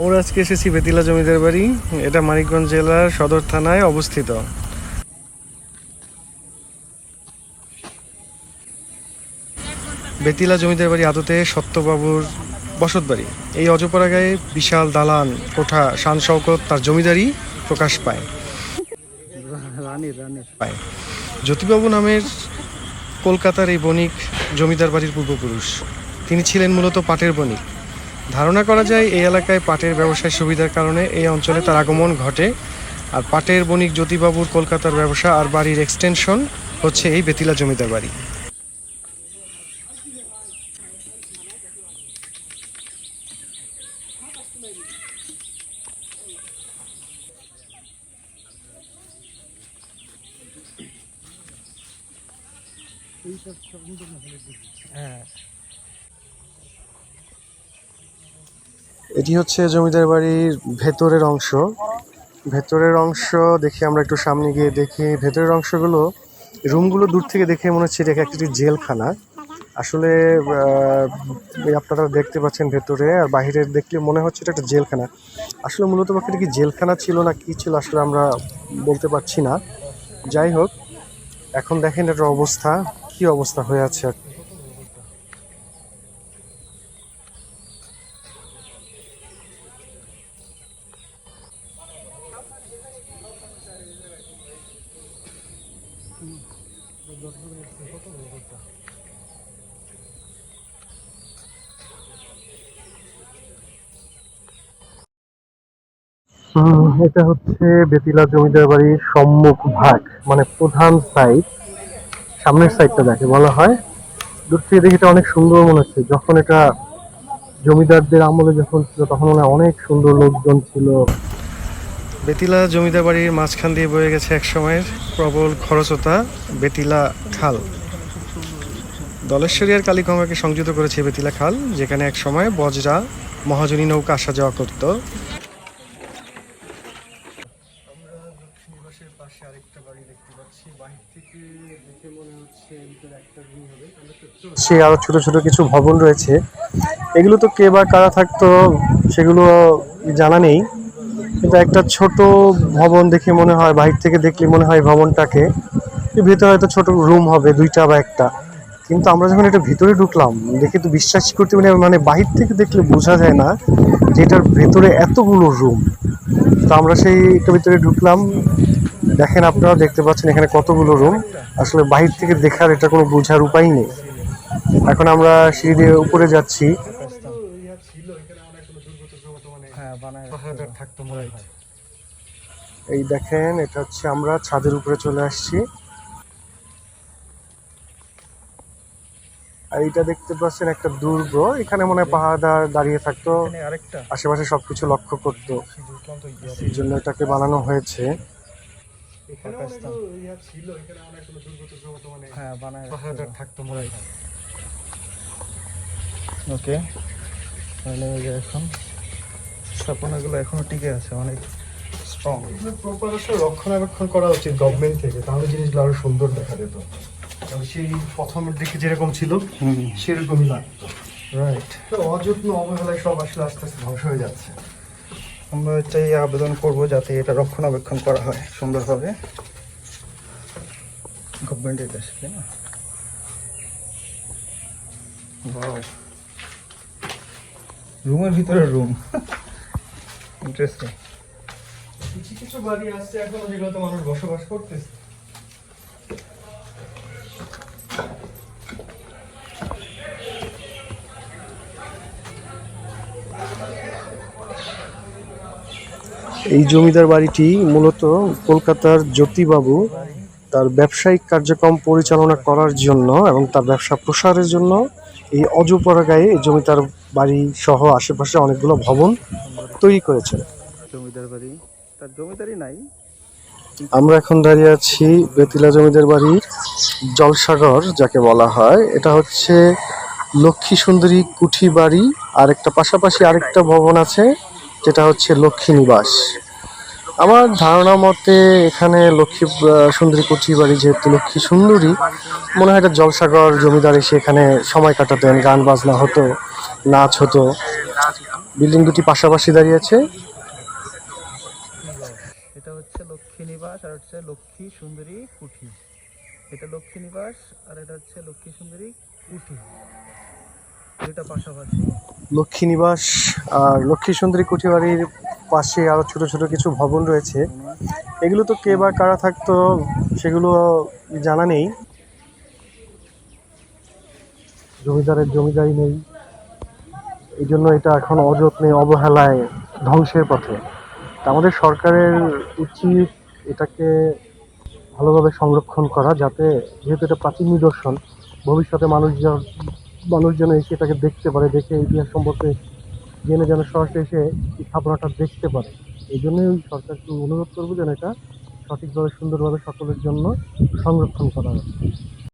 আমরা আজকে এসেছি বেতিলা জমিদার বাড়ি। এটা মানিকগঞ্জ জেলার সদর থানায় অবস্থিত। বেতিলা জমিদার বাড়ি আদতে সত্যবাবুর বসত বাড়ি। এই অজপরা গায়ে বিশাল দালান কোঠা শান শওকত তার জমিদারি প্রকাশ পায়। পায়। জ্যোতিবাবু নামের কলকাতার এই বণিক জমিদার বাড়ির পূর্বপুরুষ। তিনি ছিলেন মূলত পাটের বণিক। ধারণা করা যায় এই এলাকায় পাটের ব্যবসায় সুবিধার কারণে এই অঞ্চলে তার আগমন ঘটে। আর পাটের বণিক জ্যোতিবাবুর কলকাতার ব্যবসা আর বাড়ির এক্সটেনশন হচ্ছে এই বেতিলা জমিদার বাড়ি। এটি হচ্ছে জমিদার বাড়ির ভেতরের অংশ। ভেতরের অংশ দেখি আমরা একটু সামনে গিয়ে দেখি। ভেতরের অংশগুলো রুমগুলো দূর থেকে দেখে মনে হচ্ছে এটা একটি জেলখানা। আসলে আপনারা দেখতে পাচ্ছেন ভেতরে আর বাইরে দেখলে মনে হচ্ছে এটা একটা জেলখানা। আসলে মূলত পক্ষে কি জেলখানা ছিল না কি ছিল আসলে আমরা বলতে পারছি না। যাই হোক, এখন দেখেন এটার অবস্থা, কি অবস্থা হয়ে আছে এটা হচ্ছে বেতিলা জমিদার বাড়ির সম্মুখ ভাগ মানে প্রধান সাইড সামনের সাইডটা দেখে বলা হয়। দূর থেকে দেখে এটা অনেক সুন্দর মনে হচ্ছে। যখন এটা জমিদারদের আমলে যখন ছিল, তখন মনে অনেক সুন্দর লোকজন ছিল। বেতিলা জমিদার বাড়ির মাঝখান দিয়ে বয়ে গেছে এক সময়ের প্রবল খরচতা বেতিলা খাল। দলেশ্বরী আর কালীগঙ্গাকে সংযুক্ত করেছে বেতিলা খাল, যেখানে এক সময় বজরা, মহাজনী নৌকা আসা যাওয়া করতো পাশে আরেকটা বাড়ি দেখতে পাচ্ছি বাহির থেকে দেখে মনে হচ্ছে ভিতরে একটা রুম হবে সে আরও ছোট ছোট কিছু ভবন রয়েছে। এগুলো তো কে বা কারা থাকতো সেগুলো জানা নেই। কিন্তু একটা ছোট ভবন দেখে মনে হয়, বাহির থেকে দেখলে মনে হয় ভবনটাকে। ভেতরে হয়তো ছোট রুম হবে, দুইটা বা একটা। কিন্তু আমরা যখন এটা ভিতরে ঢুকলাম, দেখে তো বিশ্বাস করতে মানে মানে বাহির থেকে দেখলে বোঝা যায় না যে এটার ভেতরে এতগুলো রুম। তো আমরা সেই একটু ভিতরে ঢুকলাম দেখেন আপনারা দেখতে পাচ্ছেন এখানে কতগুলো রুম আসলে বাহির থেকে দেখার এটা কোনো বোঝার উপায় নেই। এখন আমরা সিঁড়ি দিয়ে উপরে যাচ্ছি। হ্যাঁ এই দেখেন এটা হচ্ছে আমরা ছাদের উপরে চলে আসছি। আর এটা দেখতে পাচ্ছেন একটা দুর্গ। এখানে মনে হয় পাহাড়দার দাঁড়িয়ে থাকতো। আশেপাশে সবকিছু লক্ষ্য করতো। এই জন্য এটাকে বানানো হয়েছে। পাকিস্তান হ্যাঁ বানায় থাকতো ওকে। তাহলে ওই যে এখন স্থাপনাগুলো এখনও টিকে আছে অনেক স্ট্রং প্রপার আসলে রক্ষণাবেক্ষণ করা উচিত গভর্নমেন্ট থেকে তাহলে জিনিসগুলো আরও সুন্দর দেখা যেত। সেই প্রথমের দিকে যেরকম ছিল সেরকমই লাগতো। রাইট তো অযত্ন অবহেলায় সব আসলে আস্তে আস্তে ধ্বংস হয়ে যাচ্ছে। আমরা চাই আবেদন করব যাতে এটা রক্ষণাবেক্ষণ করা হয় সুন্দরভাবে। গভর্নমেন্টের কাছে, তাই না? রুমের ভিতরে রুম ইন্টারেস্টিং কিছু কিছু বাড়ি আসছে এখন যেগুলোতে মানুষ বসবাস করতেছে। এই জমিদার বাড়িটি মূলত কলকাতার জ্যোতিবাবু তার ব্যবসায়িক কার্যক্রম পরিচালনা করার জন্য এবং তার ব্যবসা প্রসারের জন্য এই অজপরা গায়ে এই জমিদার বাড়ি সহ আশেপাশে অনেকগুলো ভবন তৈরি করেছেন। জমিদার বাড়ি? তার জমিদারি নাই। আমরা এখন দাঁড়িয়ে আছি বেতিলা জমিদার বাড়ির জলসাগর যাকে বলা হয়। এটা হচ্ছে লক্ষ্মী সুন্দরী কুঠি বাড়ি। আর একটা পাশাপাশি আরেকটা ভবন আছে। যেটা হচ্ছে লক্ষ্মী নিবাস। আমার ধারণা মতে এখানে লক্ষ্মী সুন্দরী কুঠি বাড়ি যেহেতু লক্ষ্মী সুন্দরী, মনে হয় এটা জলসাগর জমিদার এসে এখানে সময় কাটাতেন, গান বাজনা হতো, নাচ হতো। বিল্ডিং দুটি পাশাপাশি দাঁড়িয়ে আছে। এটা হচ্ছে লক্ষ্মী নিবাস, আর হচ্ছে লক্ষ্মী সুন্দরী কুঠি। এটা লক্ষ্মী নিবাস, আর এটা হচ্ছে লক্ষ্মী সুন্দরী কুঠি। দুইটা পাশাপাশি। লক্ষ্মী নিবাস আর লক্ষ্মী সুন্দরী কুঠিবাড়ির পাশে আরও ছোট ছোট কিছু ভবন রয়েছে। এগুলো তো কে বা কারা থাকতো সেগুলো জানা নেই। জমিদারের জমিদারি নেই। এই জন্য এটা এখন অযত্নে, অবহেলায় ধ্বংসের পথে। আমাদের সরকারের উচিত এটাকে ভালোভাবে সংরক্ষণ করা যাতে যেহেতু এটা প্রাচীন নিদর্শন, ভবিষ্যতে মানুষজন মানুষ যেন এসে এটাকে দেখতে পারে, দেখে ইতিহাস সম্পর্কে জেনে যেন সরাসরি এসে এই স্থাপনাটা দেখতে পারে। এই জন্যই ওই সরকারকে অনুরোধ করব যেন এটা সঠিকভাবে, সুন্দরভাবে সকলের জন্য সংরক্ষণ করা হয়